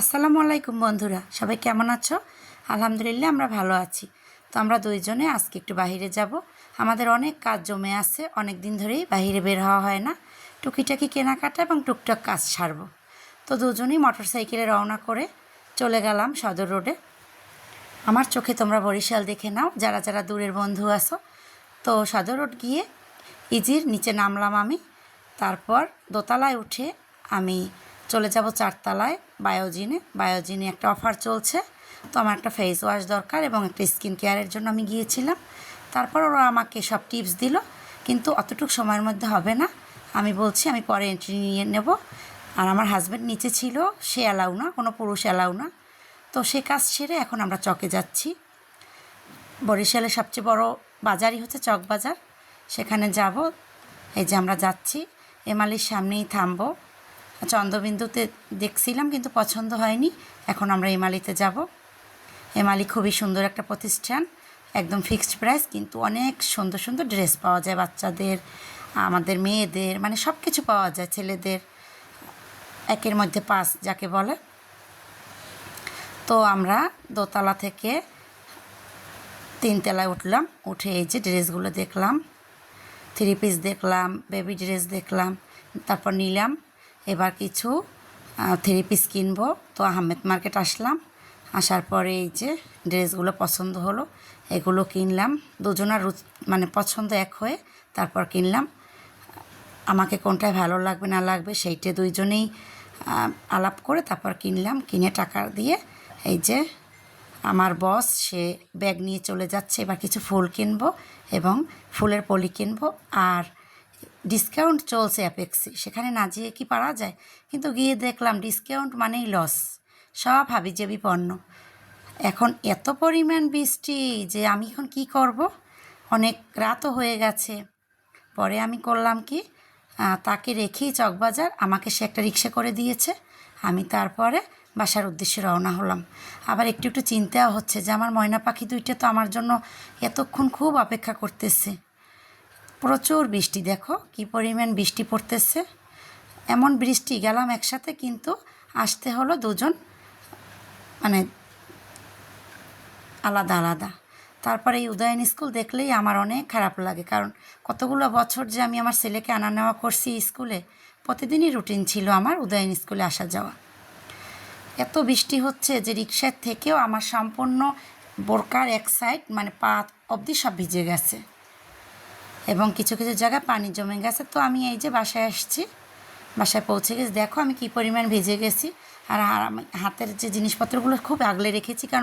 আসসালামু আলাইকুম বন্ধুরা, সবাই কেমন আছো? আলহামদুলিল্লাহ আমরা ভালো আছি। তো আমরা দুইজনে আজকে একটু বাইরে যাব। আমাদের অনেক কাজ জমে আছে, অনেক দিন ধরেই বাইরে বের হওয়া হয় না। টুকিটাকি কেনাকাটা এবং টুকটাক কাজ সারবো। তো দুজনেই মোটর সাইকেলে রওনা করে চলে গেলাম সদর রোডে। আমার চোখে তোমরা বরিশাল দেখে নাও, যারা যারা দূরের বন্ধু আছো। তো সদর রোড গিয়ে ইজির নিচে নামলাম আমি। তারপর দোতলায় উঠে আমি চলে যাব চারতলায় বায়োজিনে। বায়োজিনে একটা অফার চলছে। তো আমার একটা ফেস ওয়াশ দরকার এবং একটা স্কিন কেয়ারের জন্য আমি গিয়েছিলাম। তারপর ওরা আমাকে সব টিপস দিল, কিন্তু অতটুকু সময়ের মধ্যে হবে না। আমি বলছি, আমি পরে এন্ট্রি নিয়ে নেব। আর আমার হাজব্যান্ড নিচে ছিল, সে অ্যালাউ না, কোনো পুরুষ অ্যালাউ না। তো সে কাজ সেরে এখন আমরা চকে যাচ্ছি। বরিশালের সবচেয়ে বড় বাজারই হচ্ছে চক বাজার সেখানে যাব, এই যে আমরা যাচ্ছি। এমালির সামনেই থামবো। চন্দ্রবিন্দুতে দেখছিলাম কিন্তু পছন্দ হয়নি। এখন আমরা এমালিতে যাব। এমালি খুবই সুন্দর একটা প্রতিষ্ঠান, একদম ফিক্সড প্রাইস, কিন্তু অনেক সুন্দর সুন্দর ড্রেস পাওয়া যায় বাচ্চাদের, আমাদের মেয়েদের মানে সব কিছু পাওয়া যায় ছেলেদের। একের মধ্যে পাঁচ, যাকে বলে। তো আমরা দোতলা থেকে তিনতলায় উঠলাম, উঠে এই যে ড্রেসগুলো দেখলাম, থ্রি পিস দেখলাম, বেবি ড্রেস দেখলাম, তারপর নিলাম। এবার কিছু থ্রি পিস কিনবো। তো আহমেদ মার্কেট আসলাম। আসার পরে এই যে ড্রেসগুলো পছন্দ হলো, এগুলো কিনলাম। দুজনার রুচ মানে পছন্দ এক হয়ে তারপর কিনলাম। আমাকে কোনটায় ভালো লাগবে, না লাগবে সেইটা দুইজনেই আলাপ করে তারপর কিনলাম। কিনে টাকা দিয়ে এই যে আমার বস, সে ব্যাগ নিয়ে চলে যাচ্ছে। এবার কিছু ফুল কিনবো এবং ফুলের পলি কিনবো। আর ডিসকাউন্ট চলছে অ্যাপেক্সে সেখানে না যেয়ে কি পারা যায়? কিন্তু গিয়ে দেখলাম ডিসকাউন্ট মানেই লস সব হাবিজাবি পণ্য। এখন এত পরিমাণ বৃষ্টি যে আমি এখন কি করব? অনেক রাতও হয়ে গেছে। পরে আমি করলাম কি তাকে রেখেই চকবাজার আমাকে সে একটা রিক্সা করে দিয়েছে। আমি তারপরে বাসার উদ্দেশ্যে রওনা হলাম। আবার একটু একটু চিন্তাও হচ্ছে যে আমার ময়না পাখি দুইটা তো আমার জন্য এতক্ষণ খুব অপেক্ষা করতেছে। প্রচুর বৃষ্টি, দেখো কি পরিমাণ বৃষ্টি পড়তেছে। এমন বৃষ্টি গেলাম একসাথে, কিন্তু আসতে হলো দুজন মানে আলাদা আলাদা। তারপরে এই উদয়ন স্কুল দেখলেই আমার অনেক খারাপ লাগে, কারণ কতগুলো বছর যে আমি আমার ছেলেকে আনা নেওয়া করছি স্কুলে, প্রতিদিনই রুটিন ছিল আমার উদয়ন স্কুলে আসা যাওয়া। এত বৃষ্টি হচ্ছে যে রিক্সার থেকেও আমার সম্পূর্ণ বোরকার এক সাইড মানে পা অবধি সব ভিজে গেছে। এবং কিছু কিছু জায়গায় পানি জমে গেছে। তো আমি এই যে বাসায় আসছি, বাসায় পৌঁছে গেছি। দেখো আমি কি পরিমাণ ভিজে গেছি। আর হাতের যে জিনিসপত্রগুলো খুব আগলে রেখেছি, কারণ